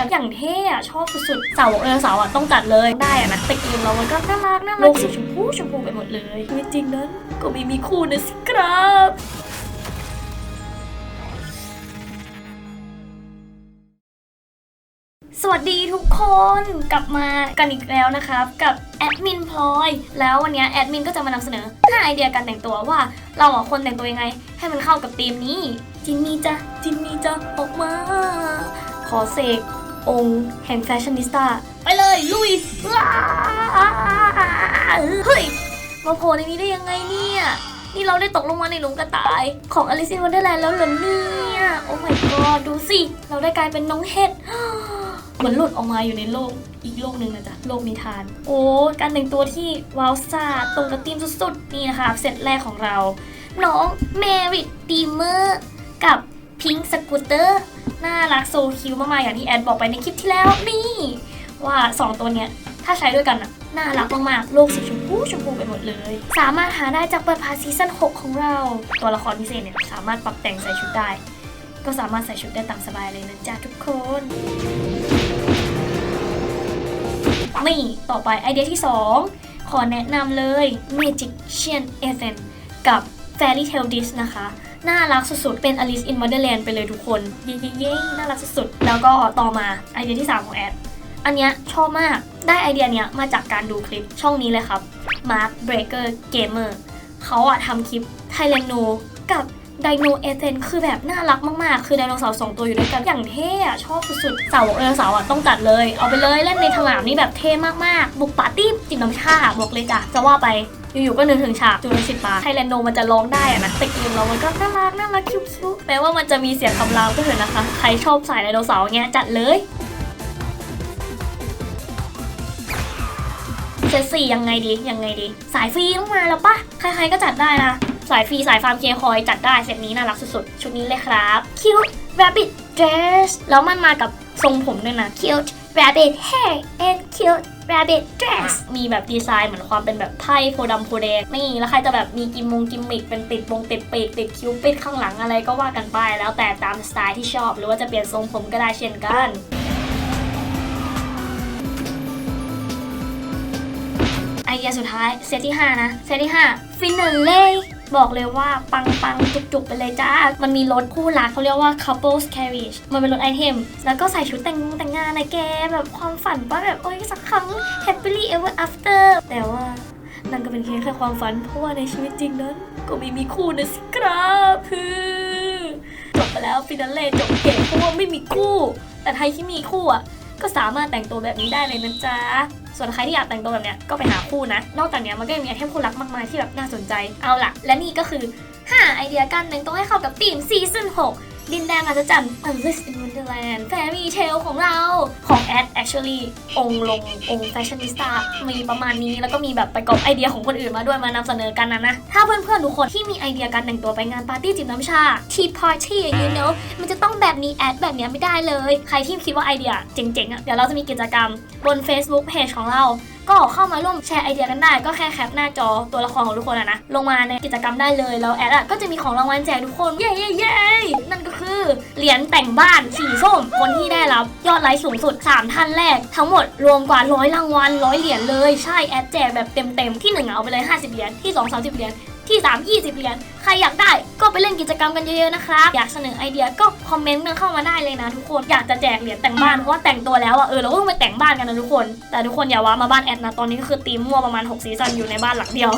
กันอย่างเท่อะชอบสุดๆเสาเออเสาอะต้องจัดเลยได้อะนะแต่เกมเรามันก็น่ารักน่ารักโลกสีชมพูชมพูไปหมดเลยชีวิตจริงนั้นก็ไม่มีคู่นะสิครับสวัสดีทุกคนกลับมากันอีกแล้วนะครับ กับแอดมินพลอยแล้ววันนี้แอดมินก็จะมานำเสนอ5ไอเดียการแต่งตัวว่าเราอะควรแต่งตัวยังไง ให้มันเข้ากับธีมนี้ จินนี่จ้ะจินนี่จ้ะออกมา ขอเสก องค์แห่งแฟชั่นนิสต้าไปเลยลุยเฮ้ยมาโผล่ในนี้ได้ยังไงเนี่ย นี่เราได้ตกลงมาในหลุมกระต่ายของ Alice in Wonderland แล้วเหรอเนี่ย โอ้ my god ดูสิ เราได้กลายเป็นน้องเห็ดเหมือนหลุดออกมาอยู่ในโลกอีกโลกหนึ่งนะจ๊ะ โลกนิทาน โอ้ การแต่งตัวที่ว้าวซ่าตรงกับธีมสุดๆ นี่นะคะเซตแรกของเรา น้องเมริ d ดีเมอร์กับ พิงค์สกูตเตอร์น่ารักโซคิวมากๆอย่างที่แอดบอกไปในคลิปที่แล้วนี่ ว่า 2 ตัวเนี้ยถ้าใช้ด้วยกันอะน่ารักมากๆ โลกสีชมพูชมพูไปหมดเลย สามารถหาได้จากเปิดพาซีซั่น6 ของเรา ตัวละครพิเศษเนี่ยสามารถปรับแต่งใส่ชุดได้ ก็สามารถใส่ชุดได้ตามสบายเลยนะจ๊ะทุกคนนี่ต่อไปไอเดียที่ 2 ขอแนะนำเลย Magician e t h e n กับ Fairy Tale Dish นะคะ น่ารักสุดๆ เป็น Alice in Wonderland ไปเลยทุกคน เย้ๆน่ารักสุดๆ แล้วก็ต่อมาไอเดียที่ 3 ของแอด อันเนี้ยชอบมาก ได้ไอเดียเนี้ยมาจากการดูคลิปช่องนี้เลยครับ Mark Breaker Gamer เขาอะทำคลิป Thailand กับ ไดโนเอเธนคือแบบน่ารักมากๆ คือไดโนเสาร์สองตัวอยู่ด้วยกัน อย่างเท่อะชอบสุดๆเสาเออเสาร์อะต้องจัดเลย เอาไปเลยเล่นในถงามนี่แบบเท่มากๆ บุกปาร์ตี้จิบน้ำชาบอกเลยจ้ะจะว่าไปอยู่ๆก็นึกถึงฉากจูราสสิกปาไทแลนโนมันจะร้องได้อะนะแต่เกมเรามันก็น่ารักน่ารักคิ้วๆแม้ว่ามันจะมีเสียงคำรามก็เถอะนะคะ ใครชอบสายไดโนเสาร์เงี้ยจัดเลยเซตสี่ยังไงดียังไงดี สายฟรีต้องมาแล้วปะใครๆก็จัดได้นะ สายฟรีสายฟาร์มเคคอยจัดได้เซตนี้น่ารักสุดๆ ชุดนี้เลยครับ cute rabbit dress แล้วมันมากับทรงผมด้วยนะ cute rabbit hair and cute rabbit dress มีแบบดีไซน์เหมือนความเป็นแบบไพ่โพดำโพแดงนี่แล้วใครจะแบบมีกิมมงกิมมิกเป็นติดวงติดปีกติดคิ้วปิดข้างหลังอะไรก็ว่ากันไป แล้วแต่ตามสไตล์ที่ชอบ หรือว่าจะเปลี่ยนทรงผมก็ได้เช่นกันไอเดียสุดท้ายเซตที่ 5 นะ เซตที่ 5 ฟินาเล่ บอกเลยว่าปังปังจุกจุกๆ ไปเลยจ้า มันมีรถคู่รักเขาเรียกว่า couples carriage มันเป็นรถไอเทม แล้วก็ใส่ชุดแต่งงแต่งงานนะแก แบบความฝันว่าแบบ โอ้ยสักครั้ง happily ever after แต่ว่านั่นก็เป็นเพียงแค่ความฝัน เพราะว่าในชีวิตจริงนั้น ก็ไม่มีคู่นะสิครับคือจบไปแล้วฟินาเล่จบเก่งเพราะว่าไม่มีคู่ แต่ใครที่มีคู่อะ ก็สามารถแต่งตัวแบบนี้ได้เลยนะจ๊ะ ส่วนใครที่อยากแต่งตัวแบบเนี้ยก็ไปหาคู่นะ นอกจากเนี้ยมันก็ยังมีไอเทมคู่รักมากมายที่แบบน่าสนใจ เอาล่ะ และนี่ก็คือ 5 ไอเดียการแต่งตัวให้เข้ากับธีมซีซั่น6 ดินแดนอาจจะจัน Alice in Wonderland Fairy Tale ของเราของแอด actually องลงองแฟชั่นนิสตามีประมาณนี้แล้วก็มีแบบไปกอบไอเดียของคนอื่นมาด้วยมานำเสนอกันนะนะ ถ้าเพื่อนๆทุกคนที่มีไอเดียการแต่งตัวไปงานปาร์ตี้จิบน้ำชา tea party you know มันจะต้องแบบนี้แอดแบบเนี้ยไม่ได้เลย ใครที่คิดว่าไอเดียเจ๋งๆอะเดี๋ยวเราจะมีกิจกรรมบน Facebook Page ของเราก็เข้ามาร่วมแชร์ไอเดียกันได้ ก็แค่แคปหน้าจอตัวละครของทุกคนอะนะ ลงมาในกิจกรรมได้เลย แล้วแอดอะก็จะมีของรางวัลแจกทุกคน เย้เย้เย้นั่นก็คือเหรียญแต่งบ้านสีส้มคนที่ได้รับยอดไลค์สูงสุด 3 ท่านแรก ทั้งหมดรวมกว่าร้อยรางวัลร้อยเหรียญเลย ใช่แอดแจกแบบเต็มๆที่1อะเอาไปเลย 50 เหรียญที่ 2 30 เหรียญ ที่ 3 20 เหรียญ ใครอยากได้ก็ไปเล่นกิจกรรมกันเยอะๆนะครับ อยากเสนอไอเดียก็คอมเมนต์กันเข้ามาได้เลยนะทุกคน อยากจะแจกเหรียญแต่งบ้าน เพราะว่าแต่งตัวแล้วอะ เออเราก็ต้องไปแต่งบ้านกันนะทุกคน แต่ทุกคนอย่าว้ามาบ้านแอดนะ ตอนนี้ก็คือตีมมั่วประมาณ 6 ซีซันอยู่ในบ้านหลังเดียว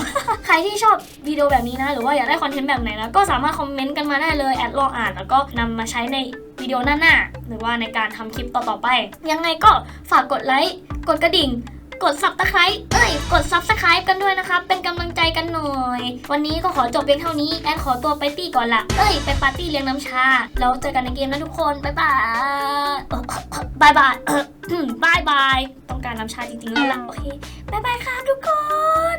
ใครที่ชอบวิดีโอแบบนี้นะ หรือว่าอยากได้คอนเทนต์แบบไหนนะ ก็สามารถคอมเมนต์กันมาได้เลย แอดลองอ่านแล้วก็นำมาใช้ในวิดีโอหน้าๆหรือว่าในการทำคลิปต่อๆไป ยังไงก็ฝากกดไลค์ กดกระดิ่ง กด subscribe เอ้ย กด subscribe กันด้วยนะครับ เป็นกำลังใจกันหน่อย วันนี้ก็ขอจบเพียงเท่านี้ แอนขอตัวไปตี้ก่อนละเอ้ย ไปปาร์ตี้เลี้ยงน้ำชา แล้วเจอกันในเกมนะทุกคน บ๊ายบายบายบายบายบาย ต้องการน้ำชาจริงๆแล้วล่ะ โอเค บ๊ายบายครับทุกคน